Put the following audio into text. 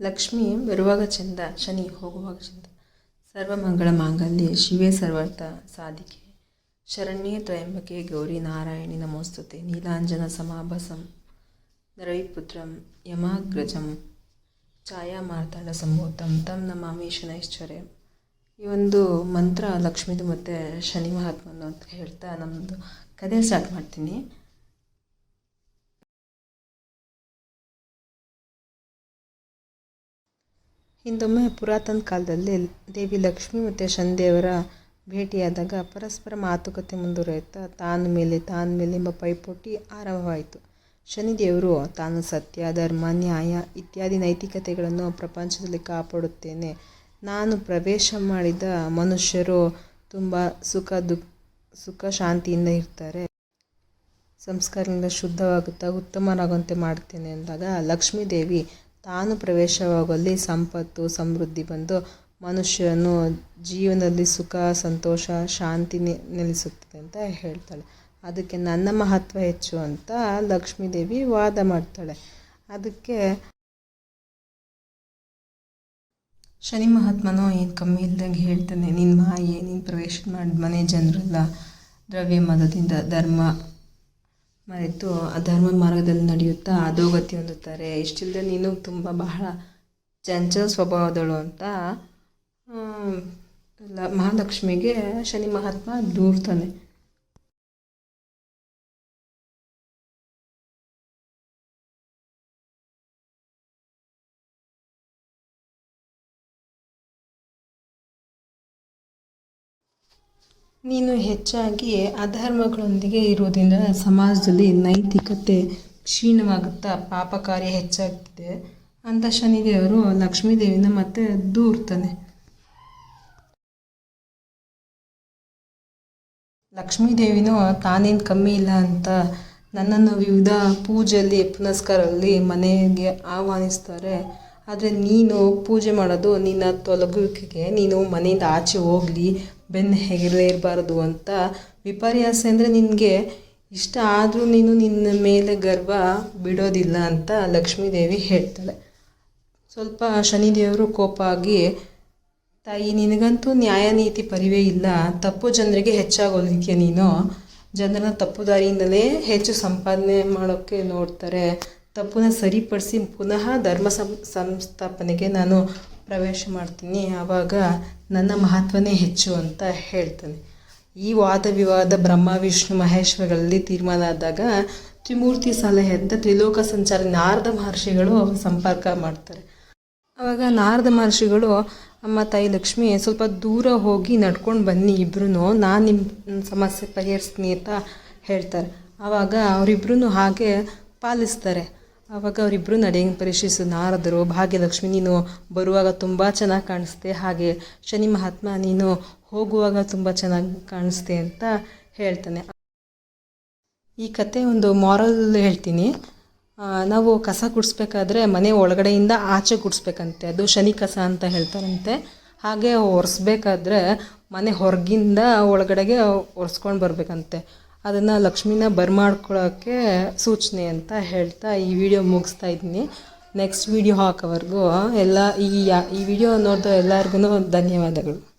ಲಕ್ಷ್ಮಿ ಬರುವಾಗ ಚಂದ, ಶನಿ ಹೋಗುವಾಗ ಚಂದ. ಸರ್ವಮಂಗಳ ಮಾಂಗಲ್ಯ, ಶಿವೇ ಸರ್ವಾರ್ಥ ಸಾಧಿಕೆ. ಶರಣ್ಯ ತ್ರಯಂಬಕೆ ಗೌರಿ ನಾರಾಯಣಿ ನಮೋಸ್ತುತೆ. ನೀಲಾಂಜನ ಸಮಾಭಸಂ. ರವಿಪುತ್ರಂ ಯಮಾಗ್ರಜಂ. ಛಾಯಾ ಮಾರ್ತಾಂಡ ಸಂಭೂತಂ. ತಂ ನಮಾಮಿ ಶನೈಶ್ವರ್ಯ ಈ ಒಂದು ಮಂತ್ರ ಲಕ್ಷ್ಮೀದು ಮತ್ತು ಶನಿ ಮಹಾತ್ಮನ ಅಂತ ಹೇಳ್ತಾ ನಮ್ಮದು ಕಥೆ ಸ್ಟಾರ್ಟ್ ಮಾಡ್ತೀನಿ. ಹಿಂದೊಮ್ಮೆ ಪುರಾತನ ಕಾಲದಲ್ಲಿ ದೇವಿ ಲಕ್ಷ್ಮಿ ಮತ್ತು ಶನಿದೇವರ ಭೇಟಿಯಾದಾಗ ಪರಸ್ಪರ ಮಾತುಕತೆ ಮುಂದುವರೆಯುತ್ತಾ ತಾನು ಮೇಲೆ ತಾನು ಮೇಲೆ ಎಂಬ ಪೈಪೋಟಿ ಆರಂಭವಾಯಿತು. ಶನಿದೇವರು, ತಾನು ಸತ್ಯ, ಧರ್ಮ, ನ್ಯಾಯ ಇತ್ಯಾದಿ ನೈತಿಕತೆಗಳನ್ನು ಪ್ರಪಂಚದಲ್ಲಿ ಕಾಪಾಡುತ್ತೇನೆ. ನಾನು ಪ್ರವೇಶ ಮಾಡಿದ ಮನುಷ್ಯರು ತುಂಬ ಸುಖ, ದುಃಖ, ಸುಖ ಶಾಂತಿಯಿಂದ ಇರ್ತಾರೆ. ಸಂಸ್ಕಾರದಿಂದ ಶುದ್ಧವಾಗುತ್ತಾ ಉತ್ತಮರಾಗುವಂತೆ ಮಾಡ್ತೇನೆ ಅಂದಾಗ ಲಕ್ಷ್ಮೀದೇವಿ ತಾನು ಪ್ರವೇಶವಾಗುವಲ್ಲಿ ಸಂಪತ್ತು, ಸಮೃದ್ಧಿ ಬಂದು ಮನುಷ್ಯನು ಜೀವನದಲ್ಲಿ ಸುಖ, ಸಂತೋಷ, ಶಾಂತಿ ನೆಲೆಸುತ್ತದೆ ಅಂತ ಹೇಳ್ತಾಳೆ. ಅದಕ್ಕೆ ನನ್ನ ಮಹತ್ವ ಹೆಚ್ಚು ಅಂತ ಲಕ್ಷ್ಮೀದೇವಿ ವಾದ ಮಾಡ್ತಾಳೆ. ಅದಕ್ಕೆ ಶನಿ ಮಹಾತ್ಮನು ಏನು ಕಮ್ಮಿ ಇಲ್ದಂಗೆ ಹೇಳ್ತಾನೆ ನಿನ್ನ ಮಾಯೆ, ನೀನು ಪ್ರವೇಶ ಮಾಡಿದ ಮನೆ ಜನರೆಲ್ಲ ದ್ರವ್ಯ ಮದದಿಂದ ಧರ್ಮ ಮರೆತು ಆ ಧರ್ಮ ಮಾರ್ಗದಲ್ಲಿ ನಡೆಯುತ್ತಾ ಅಧೋಗತಿ ಹೊಂದುತ್ತಾರೆ. ಇಷ್ಟಿಲ್ಲದೆ ನೀನು ತುಂಬ ಬಹಳ ಚಂಚಲ ಸ್ವಭಾವದಳು ಅಂತ ಮಹಾಲಕ್ಷ್ಮಿಗೆ ಶನಿ ಮಹಾತ್ಮ ದೂರ್ತಾನೆ. ನೀನು ಹೆಚ್ಚಾಗಿ ಅಧರ್ಮಗಳೊಂದಿಗೆ ಇರುವುದರಿಂದ ಸಮಾಜದಲ್ಲಿ ನೈತಿಕತೆ ಕ್ಷೀಣವಾಗುತ್ತಾ ಪಾಪ ಕಾರ್ಯ ಹೆಚ್ಚಾಗ್ತಿದೆ. ಅಂತ ಶನಿದೇವರು ಲಕ್ಷ್ಮೀದೇವಿನ ಮತ್ತೆ ದೂರ್ತಾನೆ. ಲಕ್ಷ್ಮೀದೇವಿನೂ ತಾನೇನು ಕಮ್ಮಿ ಇಲ್ಲ ಅಂತ ನನ್ನನ್ನು ವಿವಿಧ ಪೂಜೆಯಲ್ಲಿ ಪುನಸ್ಕಾರದಲ್ಲಿ ಮನೆಗೆ ಆಹ್ವಾನಿಸ್ತಾರೆ. ಆದರೆ ನೀನು ಪೂಜೆ ಮಾಡೋದು ನಿನ್ನ ತೊಲಗುವಿಕೆಗೆ, ನೀನು ಮನೆಯಿಂದ ಆಚೆ ಹೋಗಲಿ, ಬೆನ್ನು ಹೆಗಲೇ ಇರಬಾರ್ದು ಅಂತ ವಿಪರ್ಯಾಸ ಅಂದರೆ ನಿನಗೆ ಇಷ್ಟ ಆದರೂ ನೀನು ನಿನ್ನ ಮೇಲೆ ಗರ್ವ ಬಿಡೋದಿಲ್ಲ ಅಂತ ಲಕ್ಷ್ಮೀದೇವಿ ಹೇಳ್ತಾಳೆ. ಸ್ವಲ್ಪ ಶನಿದೇವರು ಕೋಪ ಆಗಿ, ತಾಯಿ ನಿನಗಂತೂ ನ್ಯಾಯ ನೀತಿ ಪರಿವೇ ಇಲ್ಲ, ತಪ್ಪು ಜನರಿಗೆ ಹೆಚ್ಚಾಗೋದಿಕ್ಕೆ ನೀನು? ಜನರನ್ನ ತಪ್ಪು ದಾರಿಯಿಂದಲೇ ಹೆಚ್ಚು ಸಂಪಾದನೆ ಮಾಡೋಕ್ಕೆ ನೋಡ್ತಾರೆ. ತಪ್ಪನ್ನ ಸರಿಪಡಿಸಿ ಪುನಃ ಧರ್ಮ ಸಂಸ್ಥಾಪನೆಗೆ ನಾನು ಪ್ರವೇಶ ಮಾಡ್ತೀನಿ. ಆವಾಗ ನನ್ನ ಮಹತ್ವನೇ ಹೆಚ್ಚು ಅಂತ ಹೇಳ್ತೇನೆ. ಈ ವಾದ ವಿವಾದ ಬ್ರಹ್ಮ, ವಿಷ್ಣು, ಮಹೇಶ್ವರಗಳಲ್ಲಿ ತೀರ್ಮಾನ ಆದಾಗ ತ್ರಿಮೂರ್ತಿ ಸಲಹೆ ಅಂತ ತ್ರಿಲೋಕ ಸಂಚಾರ ನಾರದ ಮಹರ್ಷಿಗಳು ಸಂಪರ್ಕ ಮಾಡ್ತಾರೆ. ಆವಾಗ ನಾರದ ಮಹರ್ಷಿಗಳು, ಅಮ್ಮ, ತಾಯಿ, ಲಕ್ಷ್ಮಿ, ಸ್ವಲ್ಪ ದೂರ ಹೋಗಿ ನಡ್ಕೊಂಡು ಬನ್ನಿ ಇಬ್ರು ನಾನು ನಿಮ್ಮ ಸಮಸ್ಯೆ ಪರಿಹರಿಸ್ತೀನಿ ಅಂತ ಹೇಳ್ತಾರೆ. ಆವಾಗ ಅವರಿಬ್ರು ಹಾಗೆ ಪಾಲಿಸ್ತಾರೆ. ಆವಾಗ ಅವರಿಬ್ಬರು ನಡೆಯಂಗೆ ಪರೀಕ್ಷಿಸು ನಾರದರು, ಭಾಗ್ಯಲಕ್ಷ್ಮಿ, ನೀನು ಬರುವಾಗ ತುಂಬ ಚೆನ್ನಾಗಿ ಕಾಣಿಸ್ತೆ, ಹಾಗೆ ಶನಿ ಮಹಾತ್ಮ, ನೀನು ಹೋಗುವಾಗ ತುಂಬ ಚೆನ್ನಾಗಿ ಕಾಣಿಸ್ತೆ ಅಂತ ಹೇಳ್ತಾನೆ. ಈ ಕತೆ ಒಂದು ಮಾರಲ್ ಹೇಳ್ತೀನಿ. ನಾವು ಕಸ ಗುಡಿಸ್ಬೇಕಾದ್ರೆ ಮನೆ ಒಳಗಡೆಯಿಂದ ಆಚೆ ಗುಡಿಸ್ಬೇಕಂತೆ. ಅದು ಶನಿ ಕಸ ಅಂತ ಹೇಳ್ತಾರಂತೆ. ಹಾಗೆ ಒರೆಸ್ಬೇಕಾದ್ರೆ ಮನೆ ಹೊರಗಿಂದ ಒಳಗಡೆಗೆ ಒರೆಸ್ಕೊಂಡು ಬರಬೇಕಂತೆ. ಅದನ್ನು ಲಕ್ಷ್ಮಿನ ಬರ್ಮಾಡ್ಕೊಳ್ಳೋಕ್ಕೆ ಸೂಚನೆ ಅಂತ ಹೇಳ್ತಾ ಈ ವಿಡಿಯೋ ಮುಗಿಸ್ತಾ ಇದ್ದೀನಿ. ನೆಕ್ಸ್ಟ್ ವಿಡಿಯೋ ಹಾಕೋವರೆಗೂ ಎಲ್ಲ ಈ ಈ ವಿಡಿಯೋ ನೋಡಿದ ಎಲ್ಲರಿಗೂ ಧನ್ಯವಾದಗಳು.